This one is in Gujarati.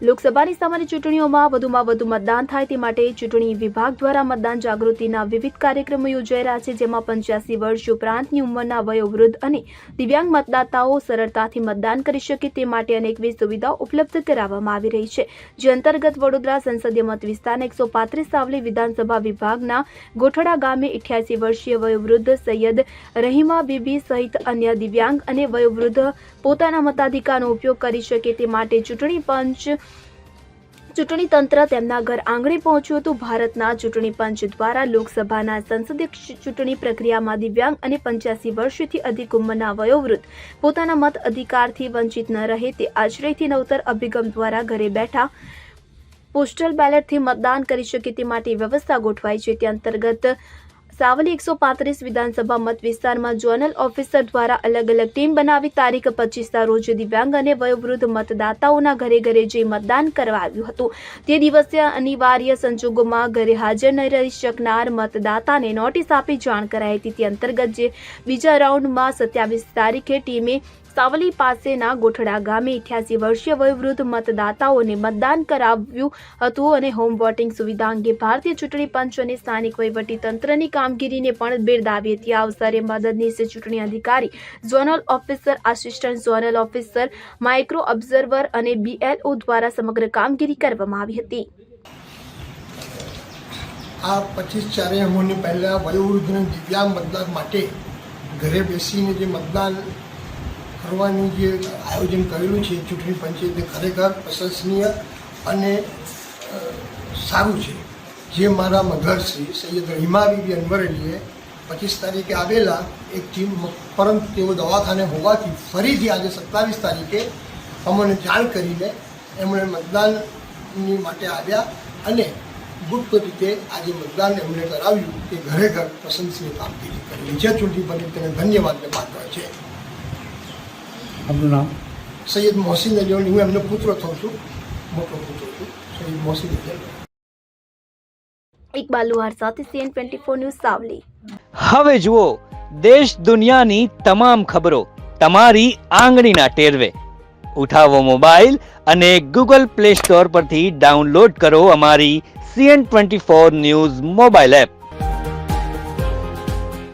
લોકસભાની સામાન્ય ચૂંટણીઓમાં વધુમાં વધુ મતદાન થાય તે માટે ચૂંટણી વિભાગ દ્વારા મતદાન જાગૃતિના વિવિધ કાર્યક્રમો યોજાઈ રહ્યા છે, જેમાં પંચ્યાસી વર્ષ ઉપરાંતની ઉંમરના વયોવૃદ્ધ અને દિવ્યાંગ મતદાતાઓ સરળતાથી મતદાન કરી શકે તે માટે અનેકવિધ સુવિધાઓ ઉપલબ્ધ કરાવવામાં આવી રહી છે. જે અંતર્ગત વડોદરા સંસદીય મત વિસ્તારના એકસો પાંત્રીસ સાવલી વિધાનસભા વિભાગના ગોઠડા ગામે અઠ્યાસી વર્ષીય વયોવૃદ્ધ સૈયદ રહીમા બીબી સહિત અન્ય દિવ્યાંગ અને વયોવૃદ્ધ પોતાના મતાધિકારનો ઉપયોગ કરી શકે તે માટે ચૂંટણી પંચ ચૂંટણી તંત્ર તેમના ઘર આંગણે પહોંચ્યું હતું. ભારતના ચૂંટણી પંચ દ્વારા લોકસભાના સંસદીય ચૂંટણી પ્રક્રિયામાં દિવ્યાંગ અને પંચ્યાસી વર્ષથી અધિક ઉંમરના વયોવૃદ્ધ પોતાના મત અધિકારથી વંચિત ન રહે તે આશ્રયથી નવતર અભિગમ દ્વારા ઘરે બેઠા પોસ્ટલ બેલેટથી મતદાન કરી શકે તે માટે વ્યવસ્થા ગોઠવાઈ છે. તે અંતર્ગત સાવલી એકસો પાંત્રીસ વિધાનસભા મત વિસ્તારમાં ઝોનલ ઓફિસર દ્વારા અલગ અલગ ટીમ બનાવી તારીખ પચીસના રોજ દિવ્યાંગ અને વયોવૃદ્ધ મતદાતાઓના ઘરે ઘરે જઈ મતદાન કરવા આવ્યું હતું. તે દિવસે અનિવાર્ય સંજોગોમાં ઘરે હાજર ન રહી શકનાર મતદાતાને નોટિસ આપી જાણ કરાઈ હતી. તે અંતર્ગત જે બીજા રાઉન્ડમાં સત્યાવીસ તારીખે ટીમે સાવલી પાસેના ગોઠડા ગામે અઠ્યાસી વર્ષીય વયોવૃદ્ધ મતદાતાઓને મતદાન કરાવ્યું હતું અને હોમ વોટિંગ સુવિધા અંગે ભારતીય ચૂંટણી પંચ અને સ્થાનિક તંત્રની કામગીરીને પણ બિરદાવી હતી. આ અવસરે મદદનીશ ચૂંટણી અધિકારી, zonal officer, assistant zonal officer, micro observer અને બીએલઓ દ્વારા સમગ્ર કામગીરી કરવામાં આવી હતી. આ પચીસ જાન્યુઆરીની પહેલાં વયોવૃદ્ધ દિવ્યાંગ મતદાર માટે ઘરે બેસીને જે મતદાન કરવાનું જે આયોજન કરેલું છે, ચૂંટણી પંચે તે ખરેખર પ્રશંસનીય અને સારું છે. જે મારા મધર શ્રી સૈયદ રહીમા બીબી અનવર અલીએ પચીસ તારીખે આવેલા એક ટીમ પરંતુ તેઓ દવાખાને હોવાથી ફરીથી આજે સત્તાવીસ તારીખે અમને જાણ કરીને એમણે મતદાનની માટે આવ્યા અને ગુપ્ત રીતે આજે મતદાન એમણે કરાવ્યું તે ઘરે ઘર પ્રશંસનીય કામગીરી કરી છે. ચૂંટણી પંચે તેને ધન્યવાદને પાત્ર છે. આપનું નામ? સૈયદ મોહસિન અલી હું એમનો પુત્ર થઉં છું. મોટો પુત્ર છું. સૈયદ મોહસિન અલી ઇકબાલ લુહાર સાથે CN twenty four news Savli. હવે જુઓ દેશ દુનિયાની તમામ ખબરો તમારી આંગળીના ટેરવે. ઉઠાવો મોબાઈલ અને ગૂગલ પ્લે સ્ટોર પરથી ડાઉનલોડ કરો અમારી CN twenty four news mobile app.